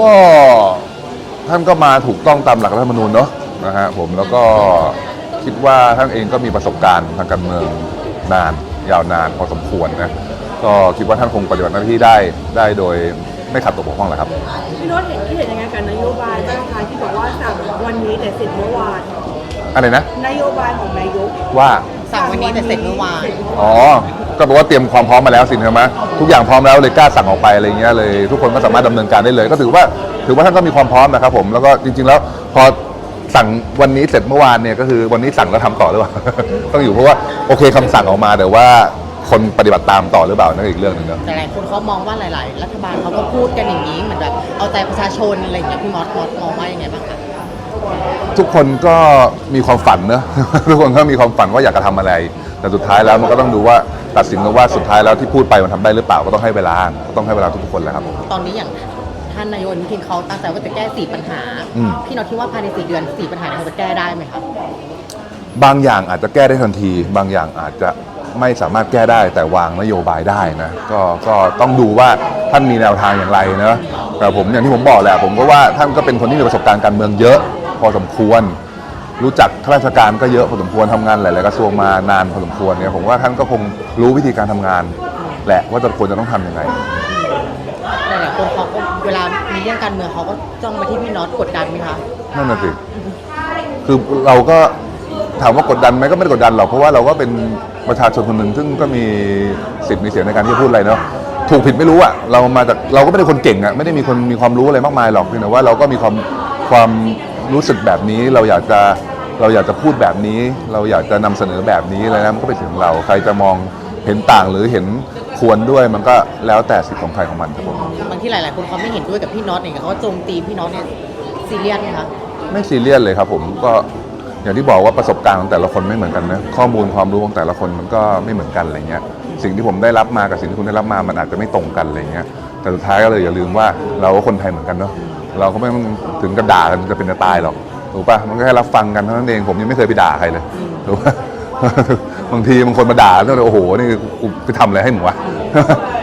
ก็ท่านก็มาถูกต้องตามหลักรัฐธรรมนูญเนาะนะฮะผมแล้วก็คิดว่าท่านเองก็มีประสบการณ์ทางการเมืองนาน ยาวนานพอสมควรนะก็คิดว่าท่านคงปฏิบัติหน้าที่ได้ได้โดยไม่ขัดตกบกพร่องแหละครับ พี่โน้ตเห็นที่เห็นยังไงกับนโยบายบ้างคะที่บอกว่าสั่งวันนี้แต่เสร็จเมื่อวานอะไรนะ นโยบายของนายกว่า สั่งวันนี้แต่เสร็จเมื่อวานอ๋อ ก็แปลว่าเตรียมความพร้อมมาแล้วสิใช่ไหมทุกอย่างพร้อมแล้วเลยกล้าสั่งออกไปอะไรเงี้ยเลย ทุกคนก็สามารถดำเนินการได้เลย ก็ถือว่าถือว่าท่านก็มีความพร้อมนะครับผมแล้วก็จริง ๆ แล้วพอสั่งวันนี้เสร็จเมื่อวานเนี่ยก็คือวันนี้สั่งแล้วทำต่อหรือเปล่า ต้องอยู่เพราะว่าโอเคคำสั่งออกมาแต่ว่าคนปฏิบัติตามต่อหรือเปล่านั่นอีกเรื่องหนึ่งเนอะ แต่หลายคนเขามองว่าหลาย ๆ รัฐบาลเขาก็พูดกันอย่างนี้เหมือนแบบเอาใจประชาชนอะไรอย่างเงี้ยพี่มอสมอสมองว่ายังไงบ้างคะ ทุกคนก็มีความฝันเนอะ ทุกคนก็มีความฝันว่าอยากจะทำอะไร แต่สุดท้ายแล้วมันก็ต้องดูว่าตัดสินกันว่าสุดท้ายแล้วที่พูดไปมันทำได้หรือเปล่าก็ต้องให้เวลาก็ต้องให้เวลาทุกๆคนแหละครับ ตอนนี้อย่างท่านนายกอนุทินเขาตั้งใจว่าจะแก้สี่ปัญหา อืม พี่นอตคิดว่าภายในสี่เดือนสี่ปัญหาเนี่ยเขาจะแก้ได้ไหมคะบางอย่างอาจจะแก้ได้ทันที บางอย่างอาจจะไม่สามารถแก้ได้แต่วางนโยบายได้นะก็ก็ต้องดูว่าท่านมีแนวทางอย่างไรนะแต่ผมอย่างที่ผมบอกแหละผมก็ว่าท่านก็เป็นคนที่มีประสบการณ์การเมืองเยอะ พอสมควร รู้จักข้าราชการก็เยอะพอสมควรทำงานหลาย ๆ กระทรวงมานานพอสมควรเนี่ยผมว่าท่านก็คงรู้วิธีการทำงาน แหละว่าจะควรจะต้องทำยังไงหลายๆคนเขาก็เวลามีเรื่องการเมืองเขาก็จ้องมาที่พี่น็อตกดดันไหมคะนั่นน่ะสิคือเราก็ถามว่ากดดันไหมก็ไม่ได้กดดันหรอกเพราะว่าเราก็เป็นประชาชนคนหนึ่งซึ่งก็มีสิทธิ์มีเสียงในการที่จะพูดอะไรเนาะถูกผิดไม่รู้อะเรามาจากเราก็ไม่ได้คนเก่งอะไม่ได้มีคนมีความรู้อะไรมากมายหรอกเพียงแต่ว่าเราก็มีความความ รู้สึกแบบนี้เราอยากจะเราอยากจะพูดแบบนี้ เราอยากจะนำเสนอแบบนี้อะไรนะมันก็เป็นสิทธิ์ของเราใครจะมองเห็นต่างหรือเห็นควรด้วยมันก็แล้วแต่สิทธิ์ของใครของมันครับผมบางที่หลาย ๆ คนเขาไม่เห็นด้วยกับพี่น็อตเนี่ยเขาก็โจมตีพี่น็อตเนี่ยซีเรียสไหมคะไม่ซีเรียสเลยครับผมก็อย่างที่บอกว่าประสบการณ์ของแต่ละคนไม่เหมือนกันนะข้อมูลความรู้ของแต่ละคนมันก็ไม่เหมือนกันอะไรเงี้ยสิ่งที่ผมได้รับมากับสิ่งที่คุณได้รับมามันอาจจะไม่ตรงกันอะไรเงี้ยแต่สุดท้ายก็เลยอย่าลืมว่าเราก็คนไทยเหมือนกันเนาะ เราก็ไม่ต้องถึงกับด่ากันจะเป็นจะตายหรอกถูกปะมันก็แค่รับฟังกันเท่านั้นเองผมยังไม่เคยไปด่าใครเลยถูกปะบางทีบางคนมาด่าแล้วโอ้โหนี่กูไปทำอะไรให้หนูวะ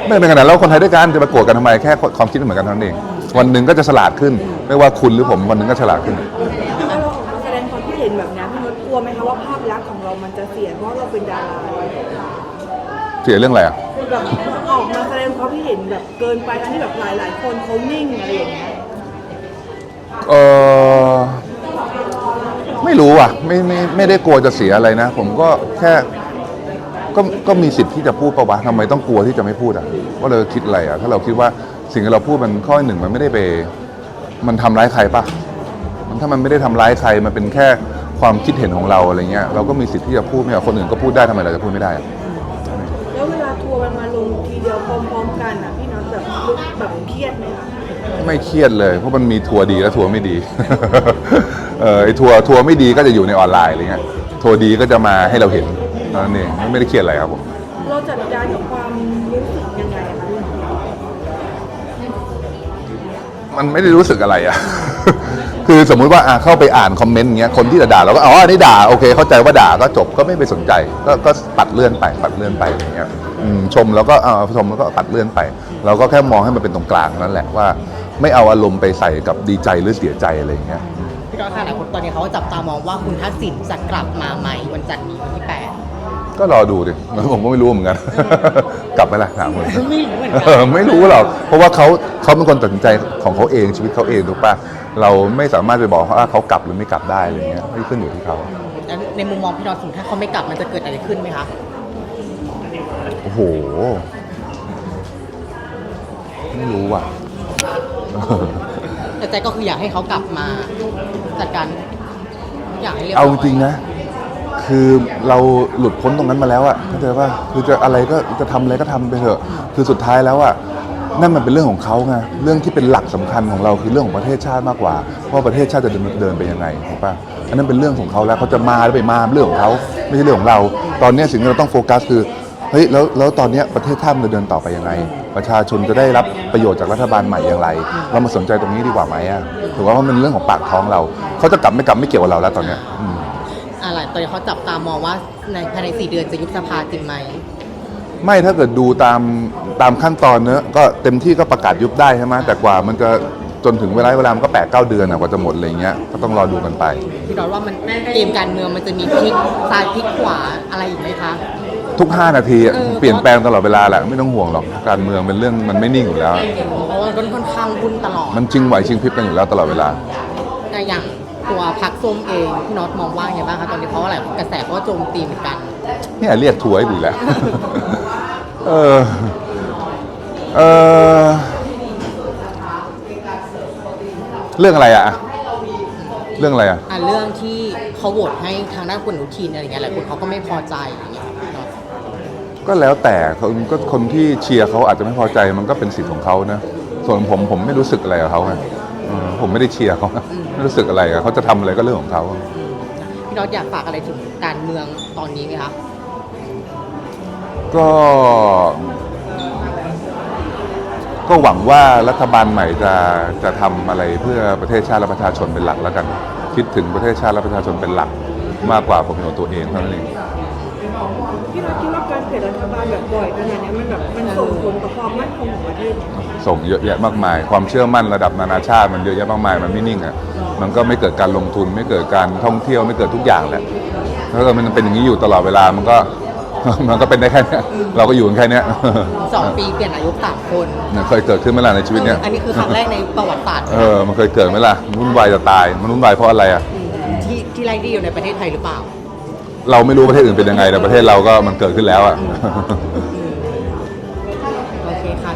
ไม่เป็นขนาดเราคนไทยด้วยกันจะมาโกรธกันทำไมแค่ความคิดไม่เหมือนกันเท่านั้นเอง วันหนึ่งก็จะฉลาดขึ้น ไม่ว่าคุณหรือผมวันหนึ่งก็ฉลาดขึ้นถ้าเราออกมาแสดงความคิดเห็นแบบนี้พี่โน้ตกลัวไหมคะว่าภาพลักษณ์ของเรามันจะเสียเพราะเราเป็นดาราเสียเรื่องอะไรอะแบบออกมาแสดงความคิดเห็นแบบเกินไปทั้งที่แบบหลายๆคนเขานิ่งอะไรอย่างเงี้ย เออไม่รู้อะ ไม่ไม่ไม่ได้กลัวจะเสียอะไรนะ ผมก็แค่ก็ก็มีสิทธิ์ที่จะพูดปะวะทำไมต้องกลัวที่จะไม่พูดอะว่าเราคิดอะไรอะ ถ้าเราคิดว่าสิ่งที่เราพูดมันข้อหนึ่งมันไม่ได้ไป มันทำร้ายใครปะมันถ้ามันไม่ได้ทำร้ายใครมันเป็นแค่ความคิดเห็นของเราอะไรเงี้ยเราก็มีสิทธิ์ที่จะพูดไม่ใช่คนอื่นก็พูดได้ทำไมเราจะพูดไม่ได้อะแล้วเวลาทัวร์มันมาลงทีเดียวพร้อมๆกันอะพี่น้ตแบบแบบเครียดไหมคะ ไม่เครียดเลย เพราะมันมีทัวร์ดีและทัวร์ไม่ดี เออไอทัวร์ทัวร์ไม่ดีก็จะอยู่ในออนไลน์อะไรเงี้ยทัวร์ดีก็จะมาให้เราเห็นนั่นเองไม่ได้เครียดอะไรครับผมเราจัดการกับความรู้สึกยังไงอะคะพี่โน้ตมันไม่ได้รู้สึกอะไรอะ คือสมมุติว่าอะเข้าไปอ่านคอมเมนต์อย่างเงี้ย คนที่จะด่าเราก็อ๋ออันนี้ด่า โอเค เข้าใจว่าด่าก็จบก็ไม่ไปสนใจ ก็ก็ปัดเลื่อนไป ปัดเลื่อนไปอะไรเงี้ยอืมชมแล้วก็อ่าชมแล้วก็ปัดเลื่อนไป เราก็แค่มองให้มันเป็นตรงกลางนั่นแหละว่า ไม่เอาอารมณ์ไปใส่กับดีใจหรือเสียใจอะไรเงี้ยพี่น็อตค่ะหลายคนตอนนี้เขาก็จับตามองว่าคุณทักษิณจะกลับมาใหม่วันจันทร์นี้วันที่แปดก็รอดูดิผมก็ไม่รู้เหมือนกัน กลับไปละถามคนไม่รู้เหมือนกัเออไม่รู้หรอกเพราะว่าเขาเขาเป็นคนตัดสินใจของเขาเองชีวิตเขาเองถูกปะเราไม่สามารถไปบอกเขาว่าเขากลับหรือไม่กลับได้อะไรเงี้ยไม่ขึ้นอยู่ที่เขาแล้วในมุมมองพี่น็อตสมมติถ้าเขาไม่กลับมันจะเกิดอะไรขึ้นไหมคะโอ้โห ไม่รู้ว่ะ แต่ใจก็คืออยากให้เขากลับมาจัดการทุกอย่างให้เรียบร้อยเอาจริงๆนะ คือเราหลุดพ้นตรงนั้นมาแล้วอะเข้าใจป่ะคือจะอะไรก็จะทำอะไรก็ทำไปเถอะ คือสุดท้ายแล้วอะนั่นมันเป็นเรื่องของเขาไงเรื่องที่เป็นหลักสำคัญของเราคือเรื่องของประเทศชาติมากกว่า ว่าประเทศชาติจะเดินเดินไปยังไงถูกป่ะอันนั้นเป็นเรื่องของเขาแล้วเขาจะมาหรือไปมาเรื่องของเขาไม่ใช่เรื่องของเรา ตอนนี้สิ่งที่เราต้องโฟกัสคือเฮ้ยแล้วแล้วตอนเนี้ยประเทศชาติมันจะเดินต่อไปยังไง ประชาชนจะได้รับประโยชน์จากรัฐบาลใหม่อย่างไร เรามาสนใจตรงนี้ดีกว่าไหมอะถือว่ามันเป็นเรื่องของปากท้องเราเขาจะกลับไม่กลับไม่เกี่ยวกับเราแล้วตอนเนี้ยอืมอะไรตอนนี้เขาจับตามองว่าในภายในสี่เดือนจะยุบสภาจริงไหมไม่ถ้าเกิดดูตามตามขั้นตอนเนอะก็เต็มที่ก็ประกาศยุบได้ใช่ไหมแต่กว่ามันจะจนถึงเวลาเวลามันก็แปดเก้าเดือนอะกว่าจะหมดอะไรเงี้ยก็ต้องรอดูกันไป พี่น็อตว่ามันเกมการเมืองมันจะมีพลิกซ้ายพลิกขวาอะไรอีกไหมคะ ทุก 5 นาทีอะเออเปลี่ยนแปลงตลอดเวลาแหละไม่ต้องห่วงหรอกการเมืองเป็นเรื่องมันไม่นิ่งอยู่แล้ว เพราะว่ามันค่อนข้างวุ่นตลอด มันชิงไหวชิงพริบกันอยู่แล้วตลอดเวลา แต่อย่างตัวพักส้มเองพี่น็อตมองว่าไงบ้างคะตอนนี้เพราะว่าอะไรกระแสเขาก็โจมตีเหมือนกัน เนี่ยเรียกทัวร์ให้ดีแล้ว เออ เออ เรื่องอะไรอะเรื่องอะไรอะอะเรื่องที่เขาโหวตให้ทางด้านคุณอนุทินอะไรอย่างเงี้ยหลายคนเขาก็ไม่พอใจอย่างเงี้ยพี่น็อต ก็แล้วแต่คนก็คนที่เชียร์เขาอาจจะไม่พอใจมันก็เป็นสิทธิ์ของเขานะส่วนผมผมไม่รู้สึกอะไรกับเขาไงเออผมไม่ได้เชียร์เขานะไม่รู้สึกอะไรกับเขาจะทำอะไรก็เรื่องของเขา พี่น็อตอยากฝากอะไรถึงการเมืองตอนนี้ไหมคะก็ก็หวังว่ารัฐบาลใหม่จะจะทำอะไรเพื่อประเทศชาติและประชาชนเป็นหลักแล้วกัน คิดถึงประเทศชาติและประชาชนเป็นหลัก มากกว่าผมของตัวเองเท่านั้นเอง พี่น็อตคิดว่าการเปลี่ยนรัฐบาลแบบบ่อยขนาดนี้มันแบบมันส่งผลต่อความมั่นคงของประเทศไหมส่งเยอะแยะมากมาย ความเชื่อมั่นระดับนานาชาติมันเยอะแยะมากมายมันไม่นิ่งอะมันก็ไม่เกิดการลงทุนไม่เกิดการท่องเที่ยวไม่เกิดทุกอย่างแหละถ้าเกิดมันเป็นอย่างนี้อยู่ตลอดเวลามันก็มันก็เป็นได้แค่เนี้ยเราก็อยู่กันแค่เนี้ยสองปีเปลี่ยนนายกสามคนเนี่ยเคยเกิดขึ้นไหมล่ะในชีวิตเนี้ยอันนี้คือครั้งแรกในประวัติศาสตร์เออมันเคยเกิดไหมล่ะมันวุ่นวายจะตายมันวุ่นวายเพราะอะไรอะที่ที่ไล่ดีอยู่ในประเทศไทยหรือเปล่า เราไม่รู้ประเทศอื่นเป็นยังไงแต่ประเทศเราก็มันเกิดขึ้นแล้วอะ